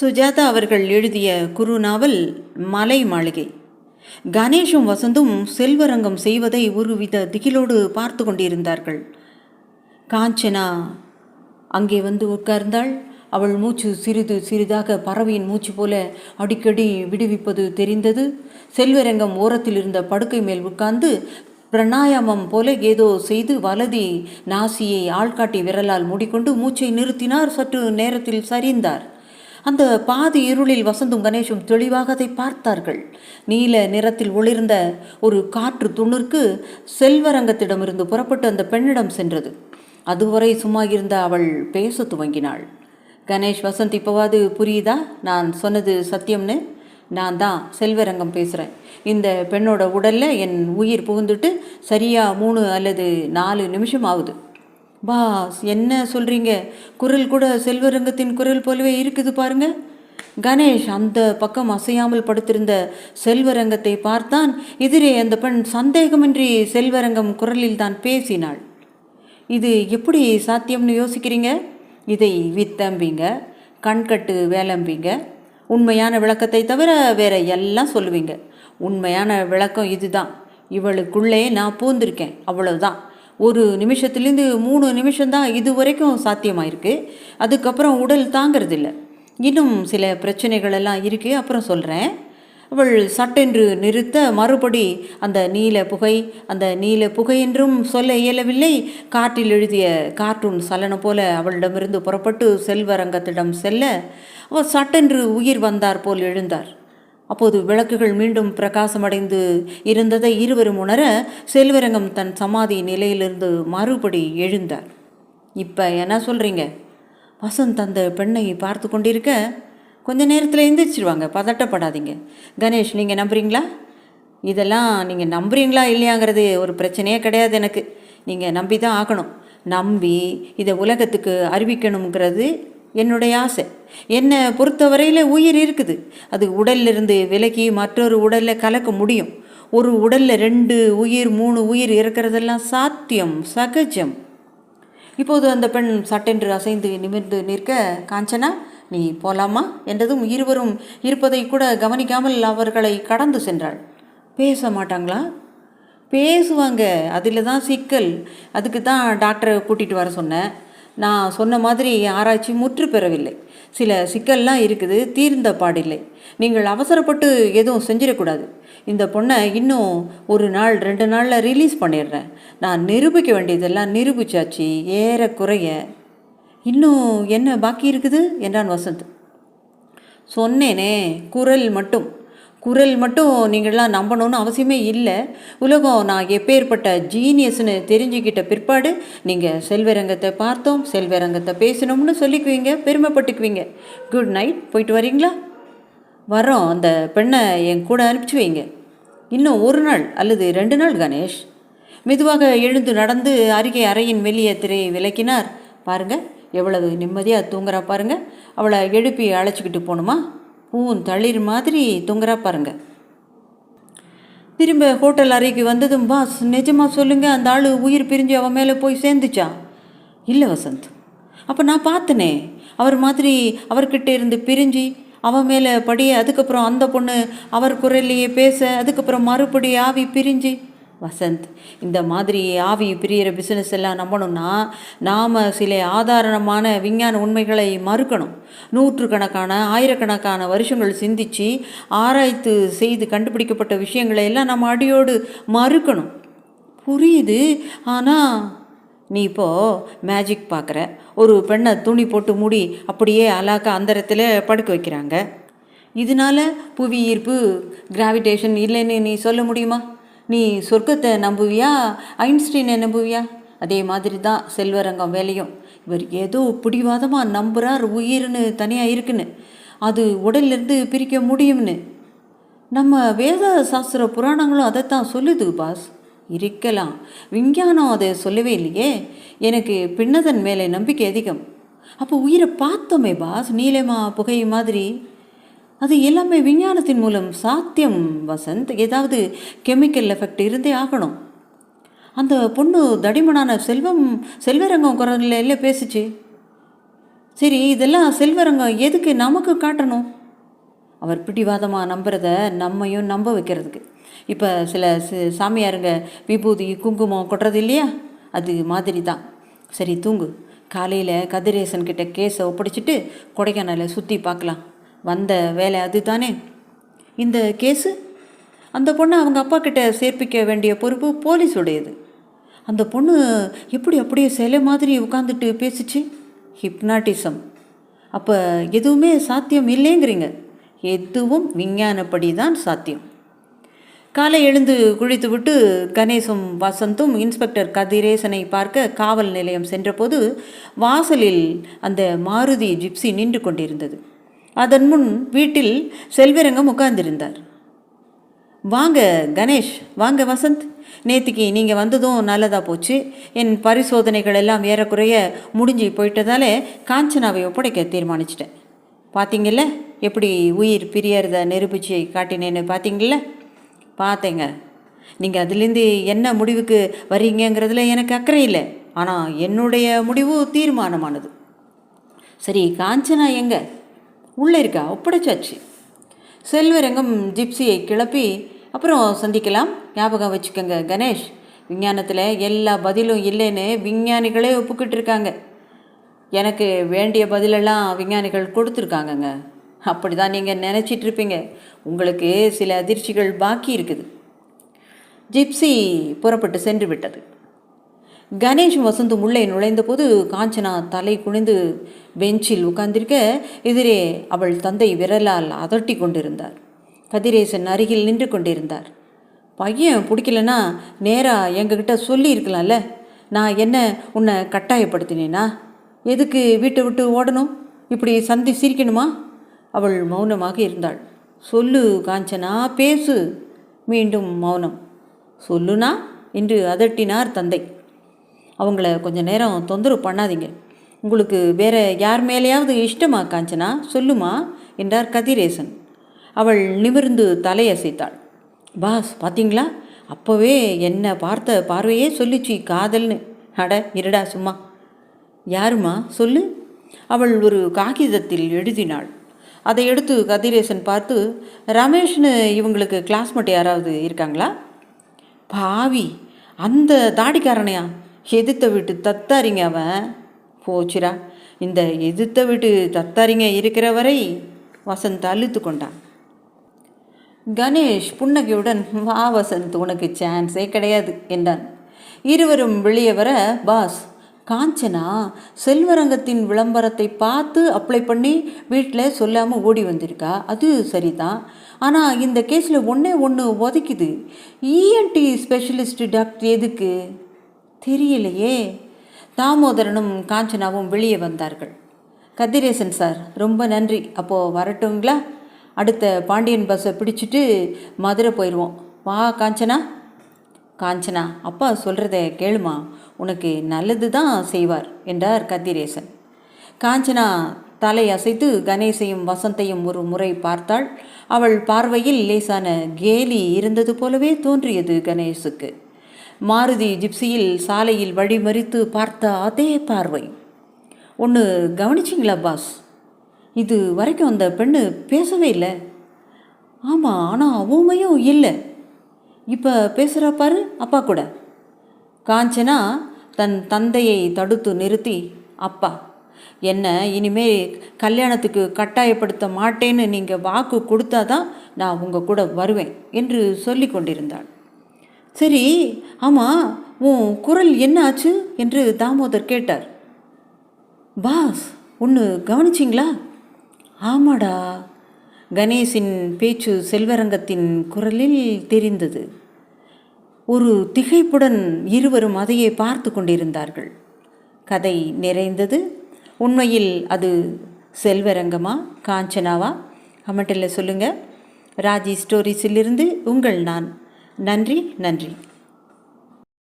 சுஜாதா அவர்கள் எழுதிய குரு நாவல் மலை மாளிகை. கணேஷும் வசந்தும் செல்வரங்கம் செய்வதை ஒருவித திகிலோடு பார்த்து கொண்டிருந்தார்கள். காஞ்சனா அங்கே வந்து உட்கார்ந்தாள். அவள் மூச்சு சிறிது சிறிதாக பறவையின் மூச்சு போல அடிக்கடி விடுவிப்பது தெரிந்தது. செல்வரங்கம் ஓரத்தில் இருந்த படுக்கை மேல் உட்கார்ந்து பிரணாயாமம் போல ஏதோ செய்து வலதி நாசியை ஆள்காட்டி விரலால் மூடிக்கொண்டு மூச்சை நிறுத்தினார். சற்று நேரத்தில் சரிந்தார். அந்த பாதி இருளில் வசந்தும் கணேஷும் தெளிவாக அதை பார்த்தார்கள். நீல நிறத்தில் ஒளிர்ந்த ஒரு காற்று துணிற்கு செல்வரங்கத்திடமிருந்து புறப்பட்டு அந்த பெண்ணிடம் சென்றது. அதுவரை சும்மா இருந்த அவள் பேச துவங்கினாள். கணேஷ் வசந்த் இப்போவாது புரியுதா? நான் சொன்னது சத்தியம்னு? நான் தான் செல்வரங்கம் பேசுகிறேன் இந்த பெண்ணோட உடலில் என் உயிர் புகுந்துட்டு சரியாக மூணு அல்லது நாலு நிமிஷம் ஆகுது. பாஸ் என்ன சொல்கிறீங்க குரல் கூட செல்வரங்கத்தின் குரல் போலவே இருக்குது பாருங்க. கணேஷ் அந்த பக்கம் அசையாமல் படுத்திருந்த செல்வரங்கத்தை பார்த்தான். எதிரே அந்த பெண் சந்தேகமின்றி செல்வரங்கம் குரலில் தான் பேசினாள். இது எப்படி சாத்தியம்னு யோசிக்கிறீங்க? இதை வித்தம்பிங்க கண்கட்டு வேலம்பிங்க. உண்மையான விளக்கத்தை தவிர வேற எல்லாம் சொல்லுவீங்க. உண்மையான விளக்கம் இதுதான். இவளுக்குள்ளே நான் பூந்திருக்கேன். அவ்வளவுதான். ஒரு நிமிஷத்துலேருந்து மூணு நிமிஷம்தான் இது வரைக்கும் சாத்தியமாயிருக்கு. அதுக்கப்புறம் உடல் தாங்கிறதில்ல. இன்னும் சில பிரச்சனைகள் எல்லாம் இருக்குது அப்புறம் சொல்கிறேன் அவள் சட்டென்று நிறுத்த மறுபடி அந்த நீல புகை அந்த நீல புகை என்றும் சொல்ல இயலவில்லை. காற்றில் எழுதிய கார்ட்டூன் சலனம் போல அவளிடமிருந்து புறப்பட்டு செல்வரங்கத்திடம் செல்ல அவர் சட்டென்று உயிர் வந்தார் போல் எழுந்தார். அப்போது விளக்குகள் மீண்டும் பிரகாசமடைந்து இருந்ததை இருவரும் உணர செல்வரங்கம் தன் சமாதி நிலையிலிருந்து மறுபடி எழுந்தார். இப்போ என்ன சொல்கிறீங்க வசந்த் அந்த பெண்ணை பார்த்து கொண்டிருக்க கொஞ்ச நேரத்தில் எந்திரிச்சிருவாங்க பதட்டப்படாதீங்க. கணேஷ் நீங்கள் நம்புறீங்களா? இதெல்லாம் நீங்கள் நம்புறீங்களா இல்லையாங்கிறது ஒரு பிரச்சனையே கிடையாது எனக்கு. நீங்கள் நம்பி தான் ஆகணும். நம்பி இதை உலகத்துக்கு அறிவிக்கணுங்கிறது என்னுடைய ஆசை. என்னை பொறுத்தவரையில் உயிர் இருக்குது. அது உடல்லிருந்து விலகி மற்றொரு உடலில் கலக்க முடியும். ஒரு உடலில் ரெண்டு உயிர் மூணு உயிர் இருக்கிறதெல்லாம் சாத்தியம் சகஜம். இப்போது அந்த பெண் சட்டென்று அசைந்து நிமிர்ந்து நிற்க காஞ்சனா நீ போலாமா? என்றதும் இருவரும் இருப்பதை கூட கவனிக்காமல் அவர்களை கடந்து சென்றாள். பேச மாட்டாங்களா? பேசுவாங்க. அதில் தான் சிக்கல். அதுக்கு தான் டாக்டரை கூட்டிகிட்டு வர சொன்னேன். நான் சொன்ன மாதிரி ஆராய்ச்சி முற்று பெறவில்லை. சில சிக்கல்லாம் இருக்குது தீர்ந்த பாடில்லை. நீங்கள் அவசரப்பட்டு எதுவும் செஞ்சிடக்கூடாது. இந்த பொண்ணை இன்னும் ஒரு நாள் ரெண்டு நாளில் ரிலீஸ் பண்ணிடுறேன். நான் நிரூபிக்க வேண்டியதெல்லாம் நிரூபிச்சாச்சு ஏறக்குறைய. இன்னும் என்ன பாக்கி இருக்குது? என்றான் வசந்த். சொன்னேனே குரல் மட்டும். குரல் மட்டும் நீங்கள்லாம் நம்பணும்னு அவசியமே இல்லை. உலகம் நான் எப்பேற்பட்ட ஜீனியஸ்னு தெரிஞ்சுக்கிட்ட பிற்பாடு நீங்கள் செல்வரங்கத்தை பார்த்தோம் செல்வரங்கத்தை பேசணும்னு சொல்லிக்குவீங்க பெருமைப்பட்டுக்குவீங்க. குட் நைட் போயிட்டு வரீங்களா? வரோம் அந்த பெண்ணை என் கூட அனுப்பிச்சி வைங்க. இன்னும் ஒரு நாள் அல்லது ரெண்டு நாள் கணேஷ். மெதுவாக எழுந்து நடந்து அருகே அறையின் வெளியே திரையை விளக்கினார். பாருங்கள் எவ்வளவு நிம்மதியாக தூங்குறா பாருங்கள் அவளை எழுப்பி அழைச்சிக்கிட்டு போகணுமா பூன் தளிர் மாதிரி தொங்குறா பாருங்க. திரும்ப ஹோட்டல் அறைக்கு வந்ததும் பாஸ் நிஜமா சொல்லுங்கள் அந்த ஆள் உயிர் பிரிஞ்சு அவன் மேலே போய் சேர்ந்துச்சா? இல்லை வசந்த். அப்போ நான் பார்த்தனே அவர் மாதிரி அவர்கிட்ட இருந்து பிரிஞ்சு அவன் மேலே படிய அதுக்கப்புறம் அந்த பொண்ணு அவர் குரல்லையே பேச அதுக்கப்புறம் மறுபடி ஆவி பிரிஞ்சு வசந்த். இந்த மாதிரி ஆவி பிரியிற பிஸ்னஸ் எல்லாம் நம்பணும்னா நாம் சில ஆதாரணமான விஞ்ஞான உண்மைகளை மறுக்கணும். நூற்றுக்கணக்கான ஆயிரக்கணக்கான வருஷங்கள் சிந்திச்சு ஆராய்த்து செய்து கண்டுபிடிக்கப்பட்ட விஷயங்களை எல்லாம் நம்ம அடியோடு மறுக்கணும். புரியுது? ஆனால் நீ இப்போது மேஜிக் பார்க்குற ஒரு பெண்ணை துணி போட்டு மூடி அப்படியே அலாக்க அந்தரத்தில் படுக்க வைக்கிறாங்க. இதனால புவி ஈர்ப்பு கிராவிடேஷன் இல்லைன்னு நீ சொல்ல முடியுமா? நீ சொர்க்கத்தை நம்புவியா? ஐன்ஸ்டீனை நம்புவியா? அதே மாதிரி தான் செல்வரங்கம் வேலையும். இவர் ஏதோ பிடிவாதமாக நம்புகிறார் உயிர்னு தனியாக இருக்குன்னு. அது உடல்லேருந்து பிரிக்க முடியும்னு. நம்ம வேத சாஸ்திர புராணங்களும் அதைத்தான் சொல்லுது பாஸ். இருக்கலாம். விஞ்ஞானம் அதை சொல்லவே இல்லையே. எனக்கு பின்னதன் மேலே நம்பிக்கை அதிகம். அப்போ உயிரை பார்த்தோமே பாஸ். நீலமா புகை மாதிரி. அது எல்லாமே விஞ்ஞானத்தின் மூலம் சாத்தியம். வசந்த் ஏதாவது கெமிக்கல் எஃபெக்ட் இருந்தே ஆகணும். அந்த பொண்ணு தடிமனான செல்வம் செல்வரங்கம் குரல்ல பேசிச்சு. சரி இதெல்லாம் செல்வரங்கம் எதுக்கு நமக்கு காட்டணும்? அவர் பிடிவாதமாக நம்புறத நம்மையும் நம்ப வைக்கிறதுக்கு. இப்போ சில சாமியாருங்க விபூதி குங்குமம் கொட்டுறது இல்லையா? அது மாதிரி தான் சரி தூங்கு. காலையில் கதிரேசன்கிட்ட கேஸை ஒப்படைச்சிட்டு கொடைக்கானலை சுற்றி பார்க்கலாம். வந்த வேலை அதுதானே? இந்த கேஸு? அந்த பொண்ணை அவங்க அப்பா கிட்ட சேர்ப்பிக்க வேண்டிய பொறுப்பு போலீஸுடையது. அந்த பொண்ணு எப்படி அப்படியே சிலை மாதிரி உட்காந்துட்டு பேசிச்சு? ஹிப்னாட்டிசம். அப்போ எதுவுமே சாத்தியம் இல்லைங்கிறீங்க. எதுவும் விஞ்ஞானப்படி தான் சாத்தியம். காலை எழுந்து குளித்துவிட்டு கணேசும் வசந்தும் இன்ஸ்பெக்டர் கதிரேசனை பார்க்க காவல் நிலையம் சென்றபோது வாசலில் அந்த மாருதி ஜிப்சி நின்று கொண்டிருந்தது. அதன் முன் வீட்டில் செல்வரங்கம் உட்கார்ந்திருந்தார். வாங்க கணேஷ் வாங்க வசந்த். நேத்திக்கு நீங்கள் வந்ததும் நல்லதாக போச்சு. என் பரிசோதனைகள் எல்லாம் ஏறக்குறைய முடிஞ்சு போயிட்டதாலே காஞ்சனாவை ஒப்படைக்க தீர்மானிச்சிட்டேன். பார்த்தீங்கல்ல எப்படி உயிர் பிரியறத நிரூபிச்சு காட்டினேன்னு பார்த்தீங்கள பார்த்தேங்க நீங்கள் அதுலேருந்து என்ன முடிவுக்கு வரீங்கிறதுல எனக்கு அக்கறை இல்லை. ஆனால் என்னுடைய முடிவு தீர்மானமானது. சரி காஞ்சனா எங்கே? உள்ளே இருக்கா? ஒப்படைச்சாச்சு. செல்வரங்கம் ஜிப்சியை கிளப்பி அப்புறம் சந்திக்கலாம். ஞாபகம் வச்சுக்கோங்க கணேஷ். விஞ்ஞானத்தில் எல்லா பதிலும் இல்லைன்னு விஞ்ஞானிகளே ஒப்புக்கிட்டு இருக்காங்க எனக்கு வேண்டிய பதிலெல்லாம் விஞ்ஞானிகள் கொடுத்துருக்காங்கங்க. அப்படி தான் நீங்கள் நினச்சிட்டு இருப்பீங்க உங்களுக்கு சில அதிர்ச்சிகள் பாக்கி இருக்குது. ஜிப்சி புறப்பட்டு சென்று விட்டது. கணேஷ் வசந்தும் உள்ளே நுழைந்தபோது காஞ்சனா தலை குனிந்து பெஞ்சில் உட்கார்ந்திருக்க எதிரே அவள் தந்தை விரலால் அதட்டி கொண்டிருந்தார். கதிரேசன் அருகில் நின்று கொண்டிருந்தார். பையன் பிடிக்கலனா நேராக எங்ககிட்ட சொல்லியிருக்கலாம்ல. நான் என்ன உன்னை கட்டாயப்படுத்தினேனா? எதுக்கு வீட்டை விட்டு ஓடணும்? இப்படி சந்தி சிரிக்கணுமா? அவள் மௌனமாக இருந்தாள். சொல்லு காஞ்சனா பேசு. மீண்டும் மௌனம். சொல்லுனா? என்று அதட்டினார் தந்தை. அவங்கள கொஞ்சம் நேரம் தொந்தரவு பண்ணாதீங்க. உங்களுக்கு வேற யார் மேலேயாவது இஷ்டமா காஞ்சனா சொல்லுமா என்றார் கதிரேசன். அவள் நிமிர்ந்து தலையசைத்தாள். பாஸ் பார்த்தீங்களா அப்போவே என்னை பார்த்த பார்வையே சொல்லிச்சு காதல்னு. அட இருடா சும்மா. யாருமா? சொல்லு. அவள் ஒரு காகிதத்தில் எழுதினாள். அதை எடுத்து கதிரேசன் பார்த்து ரமேஷ்னு இவங்களுக்கு கிளாஸ்மேட் யாராவது இருக்காங்களா? பாவி அந்த தாடிக்காரனையா? எதிர்த்த வீட்டு தத்தாரிங்க அவன். போச்சுரா இந்த எதிர்த்த வீட்டு தத்தாரிங்க இருக்கிற வரை வசந்த் அழுத்து கொண்டான். கணேஷ் புன்னகையுடன் வா வசந்த் உனக்கு சான்ஸே கிடையாது என்றான். இருவரும் வெளியே வர பாஸ் காஞ்சனா செல்வரங்கத்தின் விளம்பரத்தை பார்த்து அப்ளை பண்ணி வீட்டில் சொல்லாமல் ஓடி வந்திருக்கா? அது சரிதான். ஆனால் இந்த கேஸில் ஒன்றே ஒன்று உதைக்குது இஎன்டி ஸ்பெஷலிஸ்ட் டாக்டர் எதுக்கு? தெரியலையே. தாமோதரனும் காஞ்சனாவும் வெளியே வந்தார்கள். கதிரேசன் சார் ரொம்ப நன்றி. அப்போது வரட்டுங்களா? அடுத்த பாண்டியன் பஸ்ஸை பிடிச்சிட்டு மதுரை போயிடுவோம் வா காஞ்சனா. காஞ்சனா அப்பா சொல்கிறத கேளுமா? உனக்கு நல்லது தான் செய்வார் என்றார் கதிரேசன். காஞ்சனா தலை அசைத்து கணேசையும் வசந்தையும் ஒரு முறை பார்த்தாள். அவள் பார்வையில் லேசான கேலி இருந்தது போலவே தோன்றியது கணேசுக்கு. மாருதி ஜிப்சியில் சாலையில் வழிமறித்து பார்த்த அதே பார்வை. ஒன்று கவனிச்சிங்களா பாஸ்? இது வரைக்கும் அந்த பெண்ணு பேசவே இல்லை. ஆமாம் ஆனால் ஊமையும் இல்லை. இப்போ பேசுகிறா பாரு அப்பா கூட. காஞ்சனா தன் தந்தையை தடுத்து நிறுத்தி அப்பா என்ன இனிமே கல்யாணத்துக்கு கட்டாயப்படுத்த மாட்டேன்னு நீங்கள் வாக்கு கொடுத்தாதான் நான் உங்கள் கூட வருவேன் என்று சொல்லி கொண்டிருந்தாள். சரி ஆமாம் உன் குரல் என்ன ஆச்சு? என்று தாமோதர் கேட்டார். பாஸ் ஒன்று கவனிச்சிங்களா? ஆமாடா கணேஷின் பேச்சு செல்வரங்கத்தின் குரலில் தெரிந்தது. ஒரு திகைப்புடன் இருவரும் அதையே பார்த்து கொண்டிருந்தார்கள். கதை நிறைந்தது. உண்மையில் அது செல்வரங்கமா காஞ்சனாவா? கமெண்டில் சொல்லுங்கள் ராஜி ஸ்டோரிஸிலிருந்து உங்கள் நான். நன்றி நன்றி.